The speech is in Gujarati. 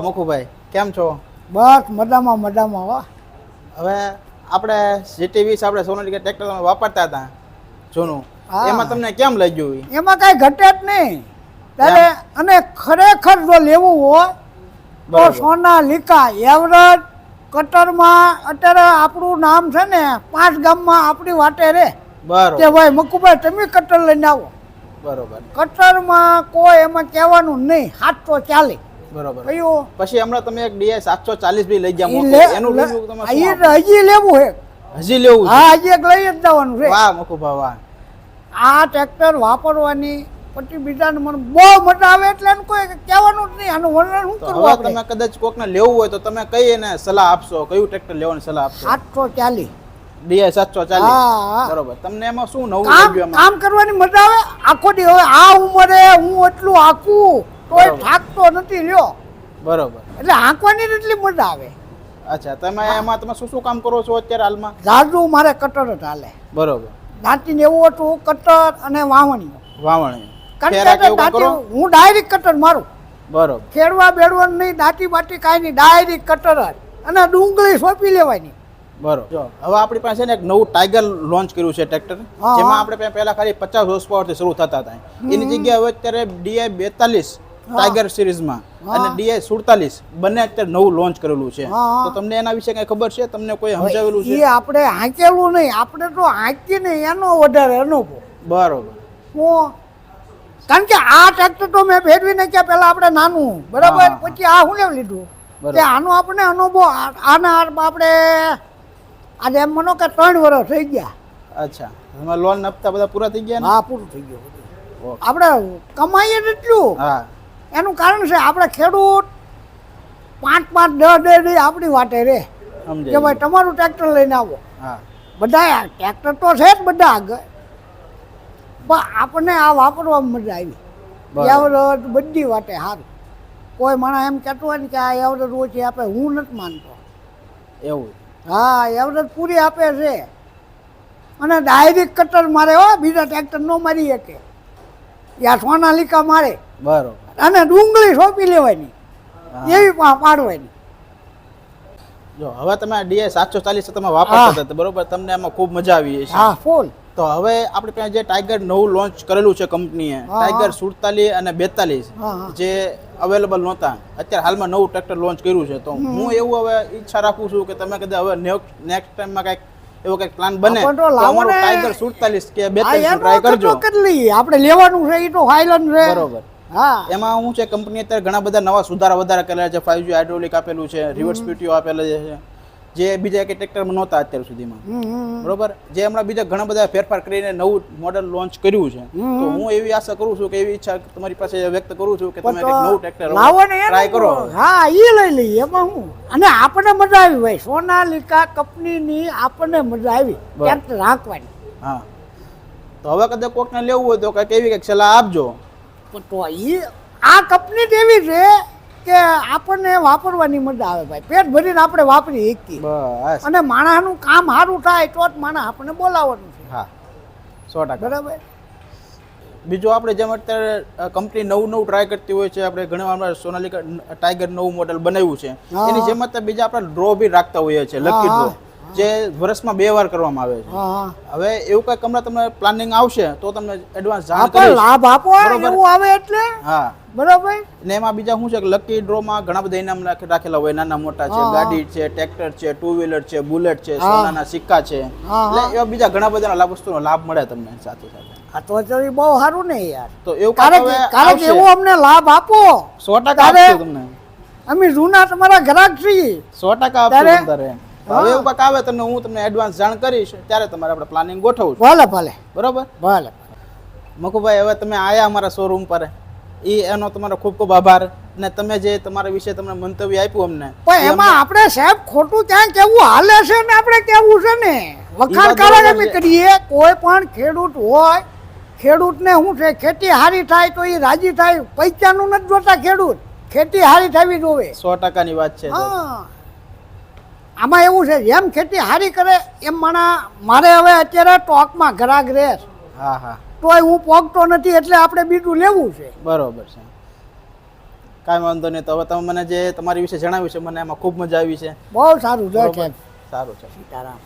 મુખુભાઈ કેમ છો? બસ મજામાં મજામાં હો. હવે આપણે સિટી વીસ આપણે સોનાલિકા ટ્રેક્ટર તમે વાપરતા હતા જૂનું. એમાં તમને કેમ લઈ ગયું એમાં કાંઈ ઘટે જ નહીં. ત્યારે અને ખરેખર જો લેવું હોય તો. સોના લીકા એવરેજ કટરમાં અત્યારે આપણું નામ છે ને પાંચ ગામમાં આપણી વાટે રે. બરોબર. કે ભાઈ મકુભાઈ તમે કટર લઈને આવો. બરોબર. કટરમાં કોઈ એમાં કહેવાનું નહીં સાતસો ચાલી. બરોબર. કયો પછી હમણાં તમે એક ડીઆઈ સાતસો ચાલીસ બી લઈ ગયા એનું? હજી લેવું છે. હજી લેવું હા હજી એક લઈ જ જવાનું છે. વાહ મુખુભા વાહ. આ ટ્રેક્ટર વાપરવાની પછી બીજાને મને બહુ મજા આવે એટલે એને કોઈ કહેવાનું જ નહીં આનું વર્ણન શું કરવું આપણે? તમે કદાચ કોકને લેવું હોય તો તમે કઈ એને સલાહ આપશો? કયું ટ્રેક્ટર લેવાની સલાહ આપશો? સાતસો ચાલીસ. સાતસો ચાલીસ. બરોબર. તમને એમાં શું નવું કામ કરવાની મજા આવે? આખો દી હવે આ ઉંમરે હું એટલું આખું બરાબર. થાકતો નથી લ્યો. બરોબર. એટલે આંકવાની એટલી મજા આવે. અચ્છા તમે એમાં તમે શું શું કામ કરો છો અત્યારે હાલમાં? જાજુ મારે કટર જ હાલે. બરોબર. દાંતીને એવું હતું કટર અને વાવણી વાવણી દાંતી હું ડાયરેક્ટ કટર મારું. બરોબર. ખેડવા બેડવા નહીં દાંતી બાટી કાંઈ નહીં ડાયરેક્ટ કટર જ. અને ડુંગળી સોંપી લેવાની. બરોબર. જો હવે આપણી પાસે એક નવું ટાઈગર લોન્ચ કર્યું છે ટ્રેક્ટર. જેમાં આપણે પહેલા ખાલી પચાસ હોર્સ પાવરથી શરૂ થતા હતા. એની જગ્યાએ હવે અત્યારે ડીઆઈ બેતાલીસ ટાઈગર સિરીઝમાં અને ડીઆઈ સુડતાલીસ બંને અત્યારે નવું લોન્ચ કરેલું છે. તો તમને એના વિશે કઈ ખબર છે? તમને કોઈ સમજાવેલું છે? આપણે હાંકેલું નહીં. આપણે તો હાંકીને એનો વધારે અનુભવ. બરોબર. કારણ કે આ ટ્રેક્ટર તો મેં ફેરવી નાખ્યા પહેલા આપણે નાનું. બરાબર? પછી આ હું લેવું લીધું? કે આનો આપણે અનુભવ આના આપણે આજે એમ માનો કે ત્રણ વર્ષ થઈ ગયા. અચ્છા. એમાં લોન આપતા બધા પૂરા થઈ ગયા હા પૂરું થઈ ગયું. આપણે કમાઈએ એટલું. હા. એનું કારણ છે આપણે ખેડૂત પાંચ પાંચ દસ દસ દી આપણી વાટે રે. કે ભાઈ તમારું ટ્રેક્ટર લઈને આવો. હા. બધા ટ્રેક્ટર તો છે જ બધા આગળ. પણ આપણને આ વાપરવામાં મજા આવી. એવરેજ બધી વાટે સારું. કોઈ માણસ એમ કહેતું હોય ને કે આ એવરેજ ઓછી આપે હું નથી માનતો. એવું. હા એવરેજ પૂરી આપે છે. અને ડાયરેક્ટ કટર મારે હો બીજા ટ્રેક્ટર નો મારી શકે. યા સોનાલિકા મારે. બરોબર. અને ડુંગળી સોંપી લેવાની. એવી પાડવાની. જો હવે તમે ડીએ સાતસો ચાલીસ તમે વાપરતા હતા બરોબર તમને એમાં ખૂબ મજા આવી હશે. હા ફૂલ. તો હવે આપણે ત્યાં જે ટાઈગર નવું લોન્ચ કરેલું છે કંપનીએ ટાઈગર સુડતાલીસ અને બેતાલીસ. જે અવેલેબલ નહોતા. અત્યારે હાલમાં નવું ટ્રેક્ટર લોન્ચ કર્યું છે તો હું એવું હવે ઈચ્છા રાખું છું કે તમે કદાચ હવે નેક્સ્ટ ટાઈમમાં કંઈક એવો કંઈક પ્લાન બને. ટાઈગર સુડતાલીસ કે બેતાલીસ ટ્રાય કરજો. આપણે લેવાનું છે એ તો હાઈલન છે. બરોબર. હા. એમાં હું છે કંપની અત્યારે ઘણા બધા નવા સુધારા વધારા કરેલા છે ફાઈવ જી હાઇડ્રોલિક આપેલું છે રિવર્સ પીટીઓ આપેલા છે જે બીજા કે ટ્રેક્ટર નહોતા અત્યાર સુધીમાં. બરોબર? જે હમણાં બીજા ઘણા બધા ફેરફાર કરીને નવું મોડલ લોન્ચ કર્યું છે. તો હું એવી આશા કરું છું કે એવી ઈચ્છા તમારી પાસે વ્યક્ત કરું છું કે તમે નવું ટ્રેક્ટર લાવો ને ટ્રાય કરો. હા એ લઈ લઈએ એમાં હું. અને આપણને મજા આવી ભાઈ. સોનાલિકા કંપનીની આપણને મજા આવી. ટ્રેક્ટર રાખવાની હા. તો હવે કદાચ કોકને લેવું હોય તો કંઈક એવી કંઈક સલાહ આપજો. તો એ આ કંપની એવી છે કે આપણને વાપરવાની મજા આવે ભાઈ. પેટ ભરીને આપણે વાપરી શકીએ. બસ. અને માણસનું કામ સારું થાય તો જ માણસ આપણને બોલાવવાનું છે. હા. સો ટકા. બરાબર? બીજું આપણે જેમ અત્યારે કંપની નવું નવું ટ્રાય કરતી હોય છે આપણે ઘણા વાર સોનાલિકા ટાઈગર નવું મોડલ બનાવ્યું છે. એની જેમ અત્યારે બીજા આપણે ડ્રો બી રાખતા હોઈએ છીએ લકી ડ્રો જે વર્ષમાં બે વાર કરવામાં આવે છે. હવે એવું કંઈક હમણાં તમને પ્લાનિંગ આવશે તો તમને એડવાન્સ જાણ કરીશ. લાભ આપો એવું આવે એટલે? હા. બરાબર? ને એમાં બીજા શું છે કે લકી ડ્રોમાં ઘણા બધા ઇનામ રાખેલા હોય. નાના મોટા છે ગાડી છે ટ્રેક્ટર છે ટુ વ્હીલર છે બુલેટ છે. સોનાના સિક્કા છે. એટલે એવા બીજા ઘણા બધા લાભ વસ્તુનો લાભ મળે તમને સાથે સાથે. આ તો બહુ સારું ને યાર. તો એવું કારણ આવશે. એવો અમને લાભ આપો. સો ટકા તારે- આપશું તમને. અમે જૂના તમારા ગ્રાહક છીએ. સો ટકા આપશું તારે- તમારે હવે એવું કાંઈક આવે તમને હું તમને એડવાન્સ જાણ કરીશ ત્યારે તમારે આપણે પ્લાનિંગ ગોઠવું ભલે ભલે. બરોબર? ભલે મકુભાઈ હવે તમે આયા અમારા શોરૂમ પર. એ એનો તમારો ખૂબ ખૂબ આભાર. ને તમે જે તમારા વિશે તમને મંતવ્ય આપ્યું અમને પણ એમાં આપણે સાહેબ ખોટું ક્યાં કેવું હાલે છે ને આપણે કેવું છે ને? વખાણ કરવા. કરીએ કોઈ પણ ખેડૂત હોય ખેડૂતને શું છે ખેતી હારી થાય તો એ રાજી થાય. પૈસાનું નથી જોતા ખેડૂત. ખેતી હારી થવી જોવે સો ટકાની વાત છે હા. આમાં એવું છે જેમ ખેતી હારી કરે એમ મને મારે હવે અત્યારે ટોકમાં ઘરાક રહે. હા હા. તોય હું પોગતો નથી એટલે આપણે બીજું લેવું છે. બરોબર છે. કાંઈ વાંધો નહીં તો હવે તમે મને જે તમારી વિશે જણાવ્યું છે મને એમાં ખૂબ મજા આવી છે. બહુ સારું જો સારું છે સીતારામ.